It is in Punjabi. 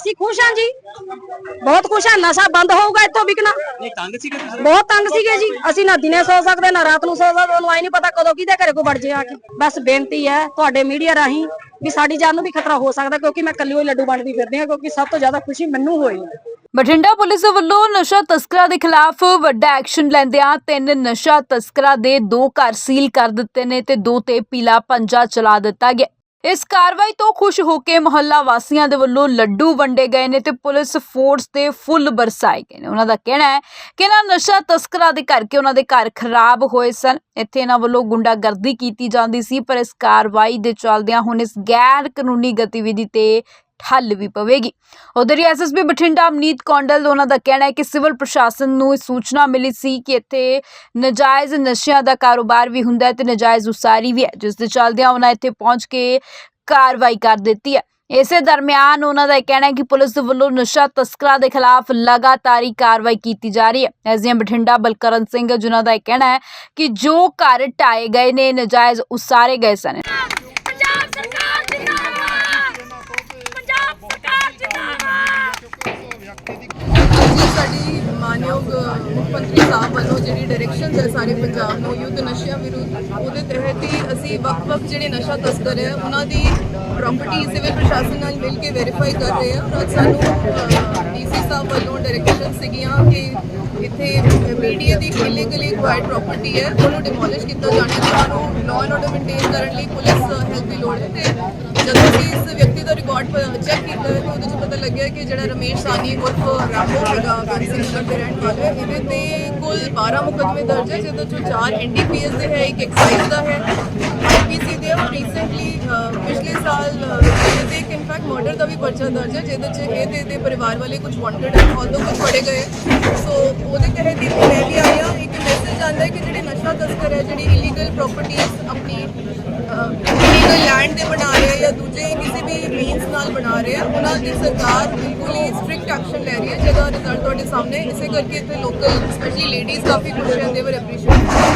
ਅਸੀਂ ਖੁਸ਼ ਹਾਂ ਜੀ। ਬਹੁਤ ਖੁਸ਼ ਹਾਂ ਨਸ਼ਾ ਬੰਦ ਹੋਊਗਾ ਇੱਥੋਂ ਵਿਕਣਾ। ਨਹੀਂ ਤੰਗ ਸੀਗੇ ਤੁਸੀਂ? ਬਹੁਤ ਤੰਗ ਸੀਗੇ ਜੀ। ਅਸੀਂ ਨਾ ਦਿਨੇ ਸੌ ਸਕਦੇ ਨਾ ਰਾਤ ਨੂੰ ਸੌ ਸਕਦੇ ਉਹਨੂੰ ਆਈ ਨਹੀਂ ਪਤਾ ਕਦੋਂ ਕਿਹਦੇ ਘਰੇ ਕੋ ਵੜ ਜੇ ਆ ਕੇ। ਬਸ ਬੇਨਤੀ ਹੈ ਤੁਹਾਡੇ ਮੀਡੀਆ ਰਾਹੀਂ ਵੀ ਸਾਡੀ ਜਾਨ ਨੂੰ ਵੀ ਖਤਰਾ ਹੋ ਸਕਦਾ ਕਿਉਂਕਿ ਮੈਂ ਕੱਲੀ ਹੋਈ ਲੱਡੂ ਵੰਡਦੀ ਫਿਰਦੀ ਹਾਂ ਕਿਉਂਕਿ ਸਭ ਤੋਂ ਜ਼ਿਆਦਾ ਖੁਸ਼ੀ ਮੈਨੂੰ ਹੋਈ ਹੈ। ਬਠਿੰਡਾ ਪੁਲਿਸ ਵੱਲੋਂ ਨਸ਼ਾ ਤਸਕਰਾਂ ਦੇ ਖਿਲਾਫ ਵੱਡਾ ਐਕਸ਼ਨ ਲੈਂਦਿਆਂ ਤਿੰਨ ਨਸ਼ਾ ਤਸਕਰਾਂ ਦੇ ਦੋ ਘਰ ਸੀਲ ਕਰ ਦਿੱਤੇ ਨੇ ਤੇ ਦੋ ਤੇ ਪੀਲਾ ਪੰਜਾ ਚਲਾ ਦਿੱਤਾ ਗਿਆ। ਇਸ ਕਾਰਵਾਈ ਤੋਂ ਖੁਸ਼ ਹੋ ਕੇ ਮੁਹੱਲਾ ਵਾਸੀਆਂ ਦੇ ਵੱਲੋਂ ਲੱਡੂ ਵੰਡੇ ਗਏ ਨੇ ਤੇ ਪੁਲਿਸ ਫੋਰਸ ਦੇ ਫੁੱਲ ਬਰਸਾਏ ਗਏ ਨੇ। ਉਹਨਾਂ ਦਾ ਕਹਿਣਾ ਹੈ ਕਿ ਇਹਨਾਂ ਨਸ਼ਾ ਤਸਕਰਾਂ ਦੇ ਕਰਕੇ ਉਹਨਾਂ ਦੇ ਘਰ ਖਰਾਬ ਹੋਏ ਸਨ। ਇੱਥੇ ਇਹਨਾਂ ਵੱਲੋਂ ਗੁੰਡਾਗਰਦੀ ਕੀਤੀ ਜਾਂਦੀ ਸੀ, ਪਰ ਇਸ ਕਾਰਵਾਈ ਦੇ ਚੱਲਦਿਆਂ ਹੁਣ ਇਸ ਗੈਰ ਕਾਨੂੰਨੀ ਗਤੀਵਿਧੀ ਤੇ ਠੱਲ ਵੀ ਪਵੇਗੀ। ਉਧਰ ਹੀ ਐਸਐਸਪੀ ਬਠਿੰਡਾ ਅਮਨੀਤ ਕੌਂਡਲ ਉਹਨਾਂ ਦਾ ਕਹਿਣਾ ਹੈ ਕਿ ਸਿਵਲ ਪ੍ਰਸ਼ਾਸਨ ਨੂੰ ਸੂਚਨਾ ਮਿਲੀ ਸੀ ਕਿ ਇੱਥੇ ਨਜਾਇਜ਼ ਨਸ਼ਿਆਂ ਦਾ ਕਾਰੋਬਾਰ ਵੀ ਹੁੰਦਾ ਹੈ ਤੇ ਨਜਾਇਜ਼ ਉਸਾਰੀ ਵੀ ਹੈ, ਜਿਸ ਦੇ ਚੱਲਦਿਆਂ ਉਹਨਾਂ ਇੱਥੇ ਪਹੁੰਚ ਕੇ ਕਾਰਵਾਈ ਕਰ ਦਿੱਤੀ ਹੈ। ਇਸੇ ਦਰਮਿਆਨ ਉਹਨਾਂ ਦਾ ਇਹ ਕਹਿਣਾ ਹੈ ਕਿ ਪੁਲਿਸ ਦੇ ਵੱਲੋਂ ਨਸ਼ਾ ਤਸਕਰਾਂ ਦੇ ਖਿਲਾਫ ਲਗਾਤਾਰੀ ਕਾਰਵਾਈ ਕੀਤੀ ਜਾ ਰਹੀ ਹੈ। ਐਸਡੀਐਮ ਬਠਿੰਡਾ ਬਲਕਰਨ ਸਿੰਘ ਜਿਨ੍ਹਾਂ ਦਾ ਇਹ ਕਹਿਣਾ ਹੈ ਕਿ ਜੋ ਘਰ ਢਾਏ ਗਏ ਨੇ ਨਜਾਇਜ਼ ਉਸਾਰੇ ਗਏ ਸਨ ਪੰਜਾਬ ਸਰਕਾਰ ਜਿੰਦਾਬਾਦ ਪੰਜਾਬ ਸਰਕਾਰ ਜਿੰਦਾਬਾਦ ਜੀ ਸਾਡੀ ਮਾਨਯੋਗ ਮੁੱਖ ਮੰਤਰੀ ਸਾਹਿਬ ਵੱਲੋਂ ਜਿਹੜੀ ਡਾਇਰੈਕਸ਼ਨ ਹੈ ਸਾਰੇ ਪੰਜਾਬ ਨੂੰ, ਯੁੱਧ ਨਸ਼ਿਆਂ ਵਿਰੁੱਧ, ਉਹਦੇ ਤਹਿਤ ਹੀ ਅਸੀਂ ਵੱਖ-ਵੱਖ ਜਿਹੜੇ ਨਸ਼ਾ ਤਸਕਰ ਹੈ, ਉਹਨਾਂ ਦੀ ਪ੍ਰਾਪਰਟੀ ਸਿਵਲ ਪ੍ਰਸ਼ਾਸਨ ਨਾਲ ਮਿਲ ਕੇ ਵੈਰੀਫਾਈ ਕਰ ਰਹੇ ਹਾਂ। ਔਰ ਅੱਜ ਸਾਨੂੰ ਡੀਸੀ ਸਾਹਿਬ ਵੱਲੋਂ ਡਾਇਰੈਕਸ਼ਨ ਸੀਗੀਆਂ ਕਿ ਇੱਥੇ ਮੀਡੀਆ ਦੀ ਇਲੀਗਲੀ ਐਕਵਾਇਰਡ ਪ੍ਰਾਪਰਟੀ ਹੈ, ਉਹਨੂੰ ਡਿਮੋਲਿਸ਼ ਕੀਤਾ ਜਾਣਾ ਲਾਅ ਐਂਡ ਆਰਡਰ ਮੇਨਟੇਨ ਕਰਨ ਲਈ ਪੁਲਿਸ ਹੈਲਪ ਦੀ ਲੋੜ ਹੈ। ਤੇ ਜਦੋਂ ਅਸੀਂ ਇਸ ਵਿਅਕਤੀ ਦਾ ਰਿਕਾਰਡ ਚੈੱਕ ਕੀਤਾ, ਤਾਂ ਉਹਦੇ 'ਚ ਪਤਾ ਲੱਗਿਆ ਕਿ ਜਿਹੜਾ ਰਮੇਸ਼ ਸਾਨੀ ਉਰਫ ਰਾਮੋ ਹੈਗਾ ਕੰਸਿੰਗ ਦੇ ਰਹਿਣ ਵਾਲਾ ਹੈ। ਇਹਦੇ ਤੇ ਕੁੱਲ 12 ਮੁਕੱਦਮੇ ਦਰਜ ਹੈ, ਜਿਹਦੇ ਚੋਂ 4 ਐਨਡੀਪੀਐਸ ਦੇ ਹੈ, ਇੱਕ ਐਕਸਾਈਜ਼ ਦਾ ਹੈ। ਆਈਪੀਸੀ ਦੇ ਔਰ ਰੀਸੈਂਟਲੀ ਪਿਛਲੇ ਸਾਲ ਇਹਦੇ ਇੱਕ ਇਨਫੈਕਟ ਮਰਡਰ ਦਾ ਵੀ ਪਰਚਾ ਦਰਜ ਹੈ, ਜਿਹਦੇ 'ਚ ਇਹਦੇ ਪਰਿਵਾਰ ਵਾਲੇ ਕੁਝ ਵਾਂਟਡ ਹੈ ਆਲਦੋ ਕੁਝ ਫੜੇ ਗਏ ਸੋ ਉਹਦੇ ਤਹਿਤ ਪ੍ਰਾਪਰਟੀਆਂ ਆਪਣੀ ਇਲੀਗਲ ਲੈਂਡ ਤੇ ਬਣਾ ਰਹੇ ਆ ਜਾਂ ਦੂਜੇ ਕਿਸੇ ਵੀ ਮੀਨਸ ਨਾਲ ਬਣਾ ਰਹੇ ਆ, ਉਹਨਾਂ ਦੀ ਸਰਕਾਰ ਬਿਲਕੁਲ ਹੀ ਸਟ੍ਰਿਕਟ ਐਕਸ਼ਨ ਲੈ ਰਹੀ ਹੈ, ਜਿਹਦਾ ਰਿਜ਼ਲਟ ਤੁਹਾਡੇ ਸਾਹਮਣੇ ਹੈ। ਇਸੇ ਕਰਕੇ ਇੱਥੇ ਲੋਕਲ ਸਪੈਸ਼ਲੀ ਲੇਡੀਜ਼ ਕਾਫੀ ਖੁਸ਼ ਹੈ ਦੇ ਵਰ ਐਪਰੀਸ਼ੀਏਟ